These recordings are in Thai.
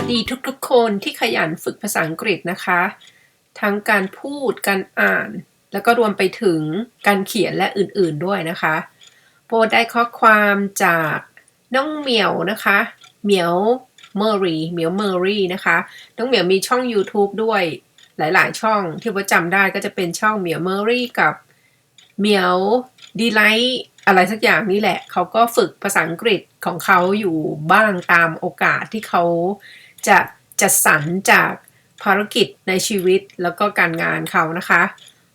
วัสดีทุกๆคนที่ขยันฝึกภาษาอังกฤษนะคะ ทั้งการพูดการอ่าน แล้วก็รวมไปถึงการเขียนและอื่นๆด้วยนะคะโปรได้ข้อความจากน้องเหมียวนะคะเหมียวเมอรี่เหมียวเมอรี่นะคะน้องเหมียวมีช่อง YouTube ด้วยหลายๆ ช่องที่ว่าจำได้ก็จะเป็นช่องเหมียวเมอรี่กับเหมียวดีไลท์อะไรสักอย่างนี่แหละ เขาก็ฝึกภาษาอังกฤษของเขาอยู่บ้างตามโอกาสที่เขา จะจัดสรรจากภารกิจในชีวิตแล้วก็การงานเขานะคะ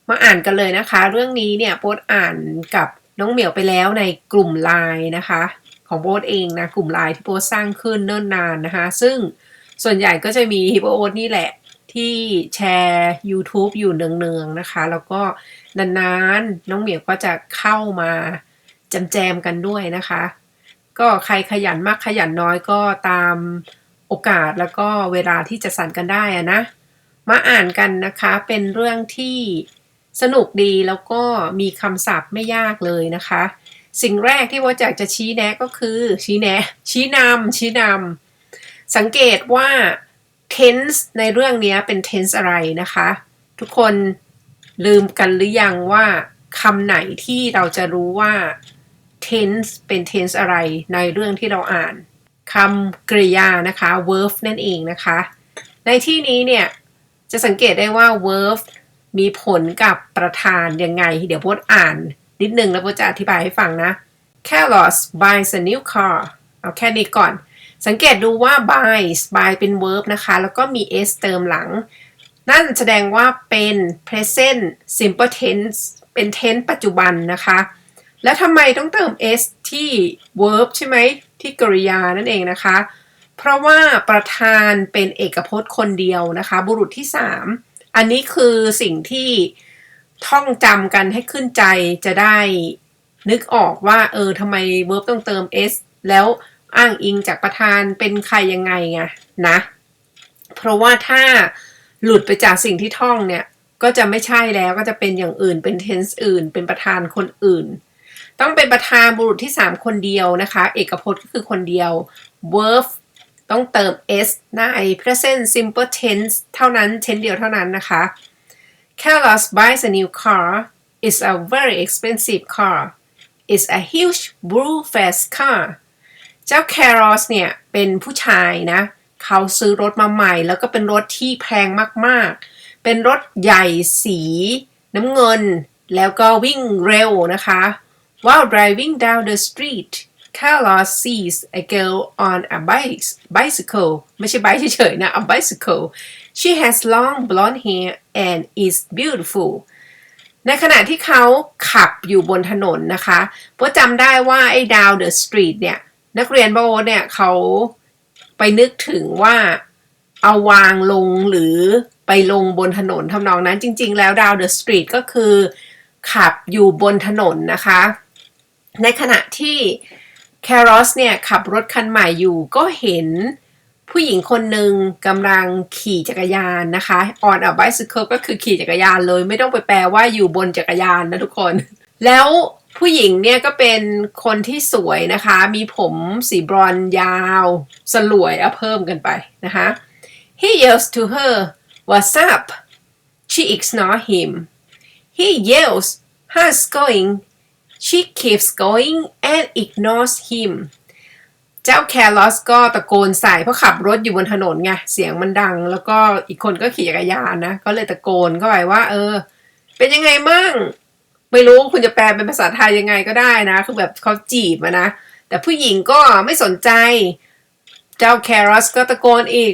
มาอ่านกันเลยนะคะ เรื่องนี้เนี่ยโป๊ดอ่านกับน้องเหมียวไปแล้วในกลุ่มไลน์นะคะ ของโป๊ดเองนะกลุ่มไลน์ที่โป๊ดสร้างขึ้นเนิ่นนานนะคะ ซึ่งส่วนใหญ่ก็จะมีโป๊ดนี่แหละที่แชร์ YouTube อยู่เนืองๆนะคะ แล้วก็นานๆ น้องเหมียวก็จะเข้ามาจำแจมกันด้วยนะคะ ก็ใครขยันมากขยันน้อยก็ตาม โอกาสแล้วก็เวลาที่จะสั่นกันได้อะนะ มาอ่านกันนะคะเป็นเรื่องที่สนุกดีแล้วก็มีคำศัพท์ไม่ยากเลยนะคะ สิ่งแรกที่ว่าอยากจะชี้แนะก็คือชี้แนะ ชี้นำชี้นำสังเกตว่า tense ในเรื่องนี้เป็น tense อะไรนะคะ ทุกคนลืมกันหรือยังว่าคำไหนที่เราจะรู้ว่า tense เป็น tense อะไรในเรื่องที่เราอ่าน คำกริยานะคะ verb นั่นเองนะคะ ในที่นี้เนี่ยจะสังเกตได้ว่า verb มีผลกับประธานยังไง เดี๋ยวพดอ่านนิดนึงแล้วพดจะอธิบายให้ฟังนะ Carlos buys a new car เอาแค่นี้ก่อน สังเกตดูว่า buys buy เป็น verb นะคะ แล้วก็มี s เติมหลัง นั่นแสดงว่าเป็น present simple tense เป็น tense ปัจจุบันนะคะ แล้วทำไมต้องเติม s ที่ verb ใช่ไหม ที่กริยานั่นเองนะคะ เพราะว่าประธานเป็นเอกพจน์คนเดียวนะคะ บุรุษที่ 3 อันนี้คือสิ่งที่ท่องจำกันให้ขึ้นใจจะได้นึกออกว่า เออทำไม verb ต้องเติม s แล้วอ้างอิงจากประธานเป็นใครยังไงไงนะ เพราะว่าถ้าหลุดไปจากสิ่งที่ท่องเนี่ย ก็จะไม่ใช่แล้วก็จะเป็นอย่างอื่นเป็น tense อื่น เป็นประธานคนอื่น ต้องเป็นประธานบุรุษที่ 3 คนเดียวนะคะ เอกพจน์ก็คือคนเดียว verb ต้องเติม s ใน present simple tense เท่านั้น tense เดียวเท่านั้นนะคะ Carlos buys a new car it's a very expensive car it's a huge blue fast car เจ้า Carlos เนี่ย เป็นผู้ชายนะ เขาซื้อรถมาใหม่ แล้วก็เป็นรถที่แพงมากๆ เป็นรถใหญ่สีน้ำเงิน แล้วก็วิ่งเร็วนะคะ While driving down the street Carlos sees a girl on a bike bicycle ไม่ใช่ bike เฉยๆนะ a bicycle she has long blonde hair and is beautiful ในขณะที่เขาขับอยู่บนถนนนะคะเพราะจำได้ว่าไอ้ down the street เนี่ย นักเรียนโบเนี่ยเขาไปนึกถึงว่าเอาวางลงหรือไปลงบนถนนทำนองนั้นจริง ๆ แล้ว down the street ก็คือขับอยู่บนถนนนะคะ ในขณะที่แครอสเนี่ยขับรถคันใหม่อยู่ก็เห็นผู้หญิงคนหนึ่งกำลังขี่จักรยานนะคะ on a bicycle ก็คือขี่จักรยานเลย ไม่ต้องไปแปลว่าอยู่บนจักรยานนะทุกคน แล้วผู้หญิงเนี่ยก็เป็นคนที่สวยนะคะ มีผมสีบรอนซ์ยาวสลวยเอาเพิ่มกันไปนะคะ he yells to her what's up she ignores him he yells how's going she keeps going and ignores him เจ้าแครอสก็ตะโกนใส่เพราะขับรถอยู่บนถนนไงเสียงมันดัง แล้วก็อีกคนก็ขี่จักรยานนะ ก็เลยตะโกนเข้าไปว่า เออ เป็นยังไงมั่งไม่รู้คุณจะแปลเป็นภาษาไทยยังไงก็ได้นะ คือแบบเขาจีบนะ แต่ผู้หญิงก็ไม่สนใจ เจ้าแครอสก็ตะโกนอีก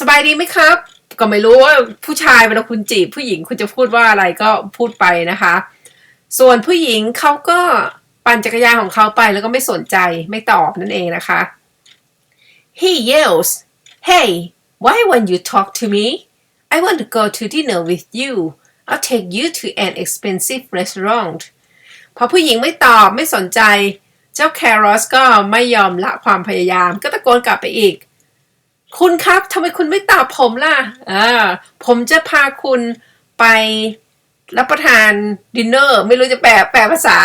สบายดีไหมครับ ก็ไม่รู้ว่าผู้ชายเวลาคุณจีบ ผู้หญิงคุณจะพูดว่าอะไรก็พูดไปนะคะ ส่วนผู้หญิงเขาก็ปั่นจักรยานของเขาไปแล้วก็ไม่สนใจไม่ตอบนั่นเองนะคะ He yells Hey why won't you talk to me I want to go to dinner with you I'll take you to an expensive restaurant พอผู้หญิงไม่ตอบไม่สนใจ เจ้าแครอสก็ไม่ยอมละความพยายาม ก็ตะโกนกลับไปอีก คุณครับทำไมคุณไม่ตอบผมล่ะอ่าผมจะพาคุณไป รับประทานดินเนอร์ไม่รู้จะแปลแปลภาษา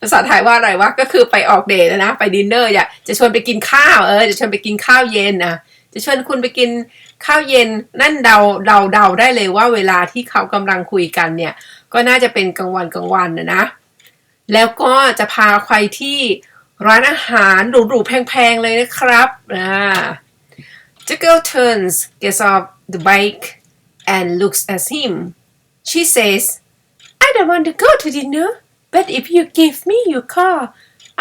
ภาษาไทยว่าอะไรวะก็คือไปออกเดทนะ ไปดินเนอร์อยากจะชวนไปกินข้าวเออจะชวนไปกินข้าวเย็นนะจะชวนคุณไปกินข้าวเย็นนั่นเดาเดาเดาได้เลยว่าเวลาที่เขากำลังคุยกันเนี่ย ก็น่าจะเป็นกลางวันกลางวันนะนะ แล้วก็จะพาใครที่ร้านอาหารหรูๆแพงๆเลยนะครับอ่า The girl turns, gets off the bike, and looks at him. She says, I don't want to go to dinner, but if you give me your car,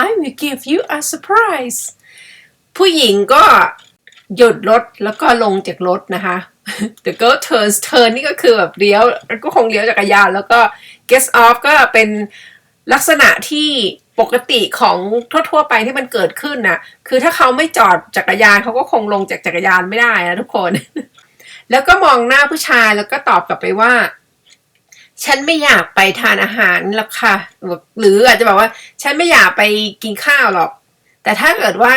I will give you a surprise. ผู้หญิงก็หยุดรถแล้วก็ลงจากรถนะคะ The girl turns turn นี่ก็คือแบบเลี้ยวก็คงเลี้ยวจักรยานแล้วก็ gets off ก็เป็นลักษณะที่ปกติของทั่วๆไปที่มันเกิดขึ้นน่ะคือถ้าเขาไม่จอดจักรยานเขาก็คงลงจากจักรยานไม่ได้นะทุกคน แล้วก็มองหน้าผู้ชายแล้วก็ตอบกลับไปว่า ฉันไม่อยากไปทานอาหารหรอกค่ะหรืออาจจะบอกว่า ฉันไม่อยากไปกินข้าวหรอก แต่ถ้าเกิดว่า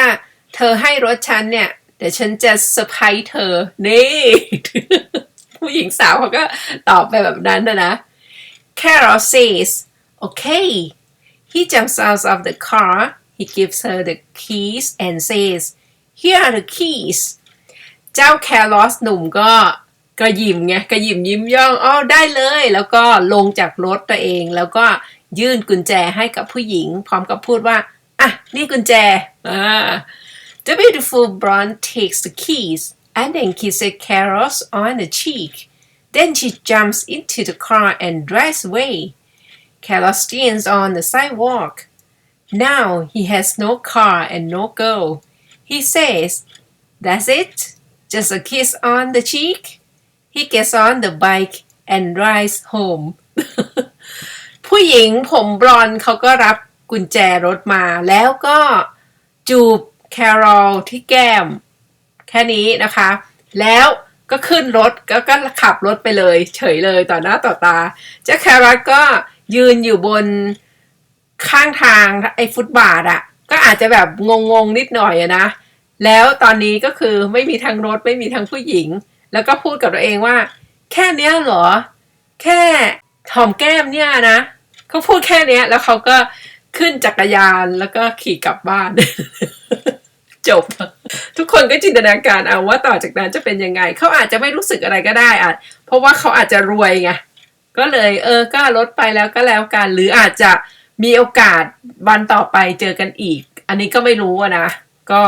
เธอให้รถฉันเนี่ยเดี๋ยวฉันจะเซอร์ไพรส์เธอ นี่ ผู้หญิงสาวเขาก็ตอบไปแบบนั้นนะนะ Carol says okay he jumps out of the car he gives her the keys and says here are the keys เจ้าแครอสหนุ่มก็ กระยิมไงกระยิมยิ้มย่องอ้อได้เลย แล้วก็ลงจากรถตัวเอง แล้วก็ยื่นกุญแจให้กับผู้หญิง พร้อมกับพูดว่าอะนี่กุญแจอ่า The beautiful blonde takes the keys and then kisses Carlos on the cheek. Then she jumps into the car and drives away. Carlos stands on the sidewalk. Now he has no car and no girl. He says, That's it? Just a kiss on the cheek? He gets on the bike and drives home. ผู้หญิงผมบลอนเขาก็รับกุญแจรถมาแล้วก็จูบแคโรลที่แก้ม แค่นี้นะคะ แล้วก็ขึ้นรถก็ก็ขับรถไปเลย เฉยเลยต่อหน้าต่อตา เจ้าแครอทก็ยืนอยู่บนข้างทางไอ้ฟุตบาทอะก็อาจจะแบบงงๆนิดหน่อยอะนะ แล้วตอนนี้ก็คือไม่มีทั้งรถไม่มีทั้งผู้หญิง แล้วก็พูดกับตัวเองว่า แค่เนี้ยเหรอ แค่หอมแก้มเนี่ยนะเขาพูดแค่เนี้ย แล้วเขาก็ขึ้นจักรยานแล้วก็ขี่กลับบ้าน จบ ทุกคนก็จินตนาการเอาว่าต่อจากนั้นจะเป็นยังไง เขาอาจจะไม่รู้สึกอะไรก็ได้อะเพราะว่าเขาอาจจะรวยไงก็เลยเออก็ลดไปแล้วก็แล้วกัน หรืออาจจะมีโอกาสวันต่อไปเจอกันอีก อันนี้ก็ไม่รู้นะ ก็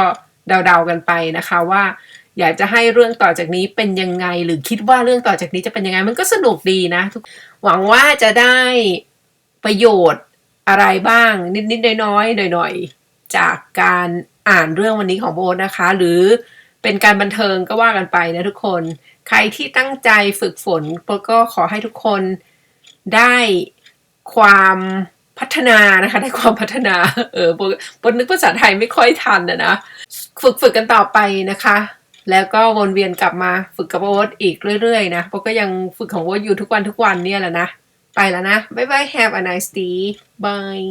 เดาๆกันไปนะคะว่า อยากจะให้เรื่องต่อจากนี้เป็นยังไง หรือคิดว่าเรื่องต่อจากนี้จะเป็นยังไง มันก็สนุกดีนะหวังว่าจะได้ประโยชน์อะไรบ้าง นิดๆน้อยๆหน่อยๆจากการอ่านเรื่องวันนี้ของโบนะคะ หรือเป็นการบันเทิงก็ว่ากันไปนะทุกคน ใครที่ตั้งใจฝึกฝนโบก็ขอให้ทุกคนได้ความพัฒนานะคะได้ความพัฒนา เออโบทโบทนึกภาษาไทยไม่ค่อยทันนะนะ ฝึกฝึกกันต่อไปนะคะ แล้วก็วนเวียนกลับมาฝึกกับโอ๊ตอีกเรื่อยๆนะโบ๊ทก็ยังฝึกของโอ๊ตอยู่ทุกวันทุกวันเนี่ยแหละนะ ไปแล้วนะ บ๊ายบาย have a nice day bye